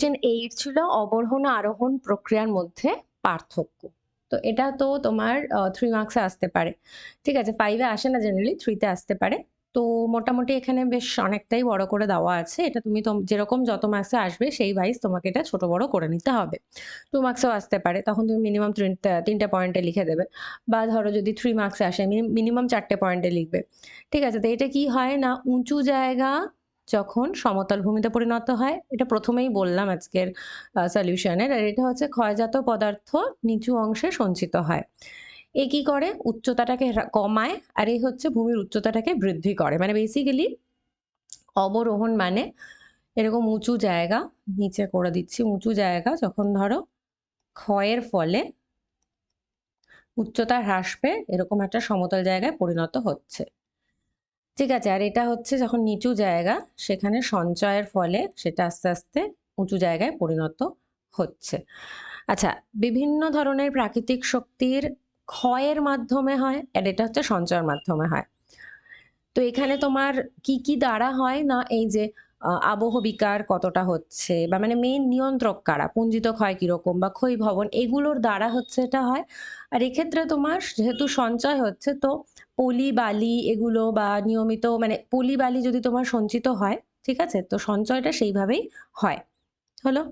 Question eight ছিল অবরোহণ আরোহণ প্রক্রিয়ার মধ্যে পার্থক্য। তো এটা তো তোমার থ্রি মার্কসে আসতে পারে। ঠিক আছে ফাইভে আসে না জেনারেলি থ্রিতে আসতে পারে। তো মোটামুটি এখানে বেশ অনেকটাই বড় করে দেওয়া আছে। এটা তুমি যেরকম যত মার্কসে আসবে, সেই ওয়াইজ তোমাকে এটা ছোট বড় করে নিতে হবে। টু মার্কসেও আসতে পারে। তখন তুমি মিনিমাম তিনটে পয়েন্টে লিখে দেবে। বা ধরো যদি থ্রি মার্কসে আসে মিনিমাম চারটে পয়েন্টে লিখবে। ঠিক আছে, তো এটা কি হয় না, উঁচু জায়গা যখন সমতল ভূমিতে পরিণত হয়, এটা প্রথমেই বললাম আজকের সলিউশনের আর এটা হচ্ছে ক্ষয়জাত পদার্থ নিচু অংশে সঞ্চিত হয়। এ কি করে? উচ্চতাটাকে কমায়, আর এই হচ্ছে ভূমির উচ্চতাটাকে বৃদ্ধি করে। মানে বেসিক্যালি অবরোহণ মানে এরকম উঁচু জায়গা, নিচে করে দিচ্ছি, উঁচু জায়গা যখন ধরো ক্ষয়ের ফলে উচ্চতা হ্রাস পেয়ে এরকম একটা সমতল জায়গায় পরিণত হচ্ছে। ঠিক আছে, আর এটা হচ্ছে যখন নিচু জায়গা, সেখানে সঞ্চয়ের ফলে সেটা আস্তে আস্তে উঁচু জায়গায় পরিণত হচ্ছে। আচ্ছা বিভিন্ন ধরনের প্রাকৃতিক শক্তির ক্ষয়ের মাধ্যমে হয় আর এটা হচ্ছে সঞ্চয়ের মাধ্যমে হয়। তো এখানে তোমার কি কি দ্বারা হয় না, এই যে আবহ বিকার কতটা হচ্ছে বা মানে মেইন নিয়ন্ত্রক কারা? পুঞ্জিত ক্ষয় কীরকম বা ক্ষয় ভবন এগুলোর দ্বারা হচ্ছে এটা হয়। আর এক্ষেত্রে তোমার যেহেতু সঞ্চয় হচ্ছে, তো পলি বালি এগুলো বা নিয়মিত মানে পলি বালি যদি তোমার সঞ্চিত হয়, ঠিক আছে? তো সঞ্চয়টা সেইভাবেই হয়। হলো?